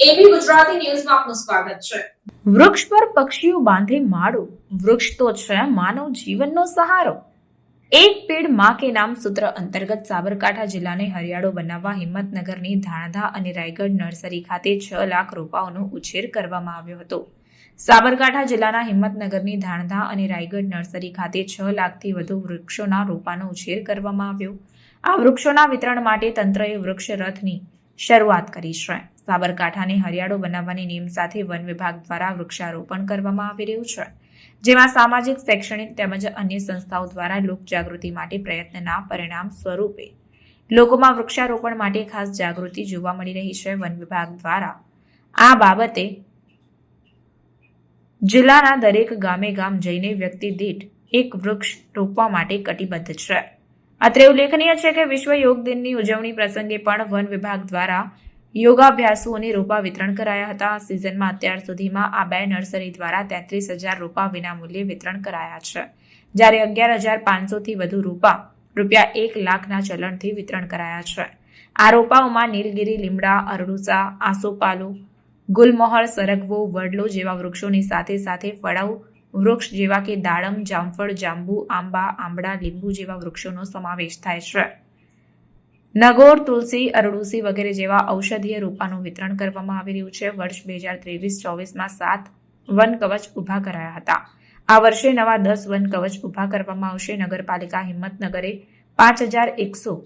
એબી ગુજરાતી ન્યૂઝમાં આપનું સ્વાગત છે. વૃક્ષ પર પક્ષીઓ બાંધે માળો. વૃક્ષ તો છે માનવ જીવનનો સહારો. એક પેડમાં કે નામ સૂત્ર અંતર્ગત સાબરકાંઠા જિલ્લાને હરિયાળો બનાવવા હિંમતનગરની ધાણધા અને રાયગઢ નર્સરી ખાતે છ લાખ રોપાઓનો ઉછેર કરવામાં આવ્યો હતો. સાબરકાંઠા જિલ્લાના હિંમતનગરની ધાણધા અને રાયગઢ નર્સરી ખાતે છ લાખથી વધુ વૃક્ષોના રોપાનો ઉછેર કરવામાં આવ્યો. આ વૃક્ષોના વિતરણ માટે તંત્રએ વૃક્ષ રથની શરૂઆત કરી છે. સાબરકાંઠાને હરિયાળો બનાવવાની નેમ સાથે વન વિભાગ દ્વારા વૃક્ષારોપણ કરવામાં આવી રહ્યું છે. જેમાં સામાજિક, શૈક્ષણિક તેમજ અન્ય સંસ્થાઓ દ્વારા લોકજાગૃતિ માટે પ્રયત્નના પરિણામ સ્વરૂપે લોકોમાં વૃક્ષારોપણ માટે ખાસ જાગૃતિ જોવા મળી રહી છે વન વિભાગ દ્વારા. આ બાબતે જિલ્લાના દરેક ગામે ગામ જઈને વ્યક્તિ દીઠ એક વૃક્ષ રોપવા માટે કટિબદ્ધ છે. અત્રે ઉલ્લેખનીય છે કે વિશ્વ યોગ દિનની ઉજવણી પ્રસંગે પણ વન વિભાગ દ્વારા યોગાભ્યાસુઓને રોપા વિતરણ કરાયા હતા. સિઝનમાં અત્યાર સુધીમાં આ બે નર્સરી દ્વારા તેત્રીસ હજાર રોપા વિનામૂલ્યે વિતરણ કરાયા છે. જ્યારે અગિયાર હજાર પાંચસોથી વધુ રોપા રૂપિયા એક લાખના ચલણથી વિતરણ કરાયા છે. આ રોપાઓમાં નીલગિરી, લીમડા, અરડુસા, આસોપાલુ, ગુલમોહર, સરગવો, વડલો જેવા વૃક્ષોની સાથે સાથે ફળાઉ વૃક્ષ જેવા કે દાડમ, જામફળ, જાંબુ, આંબા, આંબળા, લીંબુ જેવા વૃક્ષોનો સમાવેશ થાય છે. નગોર તુલસી, અરડુસી વગેરે જેવા ઔષધીય રોપાનું વિતરણ કરવામાં આવી રહ્યું છે. વર્ષ બે હજાર ત્રેવીસ ચોવીસમાં સાત વન કવચ ઊભા કરાયા હતા. આ વર્ષે નવા દસ વન કવચ ઊભા કરવામાં આવશે. નગરપાલિકા હિંમતનગરે પાંચ હજાર એકસો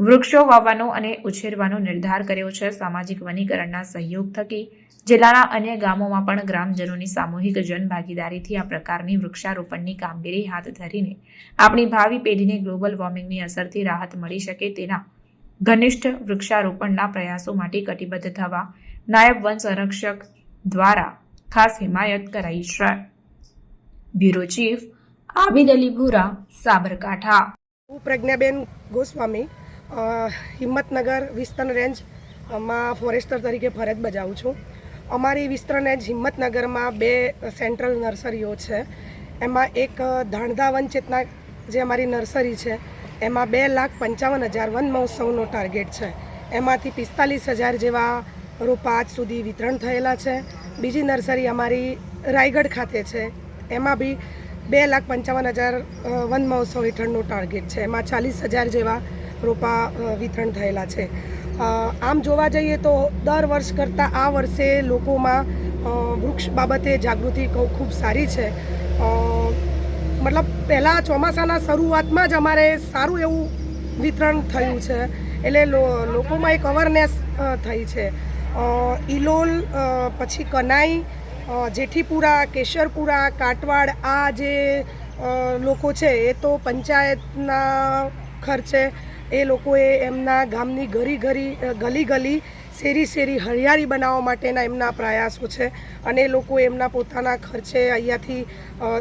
વૃક્ષો વાવવાનો અને ઉછેરવાનો નિર્ધાર કર્યો છે. સામાજિક વનીકરણના સહયોગ થકી જિલ્લાના અન્ય ગામોમાં પણ ગ્રામજનોની સામૂહિક જનભાગીદારીથી આ પ્રકારની વૃક્ષારોપણની કામગીરી હાથ ધરીને આપણી ભાવિ પેઢીને ગ્લોબલ વોર્મિંગની અસરથી રાહત મળી શકે તેના ઘનિષ્ઠ વૃક્ષારોપણના પ્રયાસો માટે કટિબદ્ધ થવા નાયબ વન સંરક્ષક દ્વારા ખાસ હિમાયત કરાઈ છે. Bureau chief Abid Ali Bhura, Sabarkantha. હું ગોસ્વામી હિંમતનગર વિસ્તરણ રેન્જમાં ફોરેસ્ટર તરીકે ફરજ બજાવું છું. અમારી વિસ્તરણ રેન્જ હિંમતનગરમાં બે સેન્ટ્રલ નર્સરીઓ છે. એમાં એક ધાણધા વન ચેતના જે અમારી નર્સરી છે, એમાં બે લાખ પંચાવન હજાર વન મહોત્સવનો ટાર્ગેટ છે. એમાંથી પિસ્તાલીસ હજાર જેવા રોપા સુધી વિતરણ થયેલા છે. બીજી નર્સરી અમારી રાયગઢ ખાતે છે. એમાં બી બે લાખ પંચાવન હજાર વન મહોત્સવ હેઠળનો ટાર્ગેટ છે. એમાં ચાલીસ હજાર જેવા રોપા વિતરણ થયેલા છે. આમ જોવા જઈએ તો દર વર્ષ કરતાં આ વર્ષે લોકોમાં વૃક્ષ બાબતે જાગૃતિ ખૂબ સારી છે. મતલબ પહેલાં ચોમાસાના શરૂઆતમાં જ અમારે સારું એવું વિતરણ થયું છે. એટલે લોકોમાં એક અવેરનેસ થઈ છે. ઇલોલ પછી કનાઈ જેઠીપુરા, કેશરપુરા કાટવાડ આ જે લોકો છે એ તો પંચાયતના ખર્ચે એ લોકોએ એમના ગામની ઘરી ઘરી ગલી ગલી શેરી શેરી હરિયાળી બનાવવા માટેના એમના પ્રયાસો છે અને એ લોકો એમના પોતાના ખર્ચે અહીંયાથી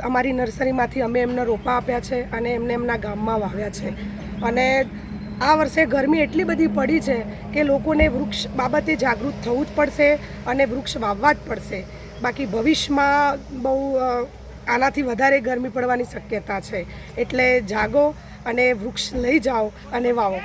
અમારી નર્સરીમાંથી અમે એમને રોપા આપ્યા છે અને એમને એમના ગામમાં વાવ્યા છે. અને આ વર્ષે ગરમી એટલી બધી પડી છે કે લોકોને વૃક્ષ બાબતે જાગૃત થવું જ પડશે અને વૃક્ષ વાવવા જ પડશે. બાકી ભવિષ્યમાં બહુ આનાથી વધારે ગરમી પડવાની શક્યતા છે. એટલે જાગો અને વૃક્ષ લઈ જાઓ અને વાવો.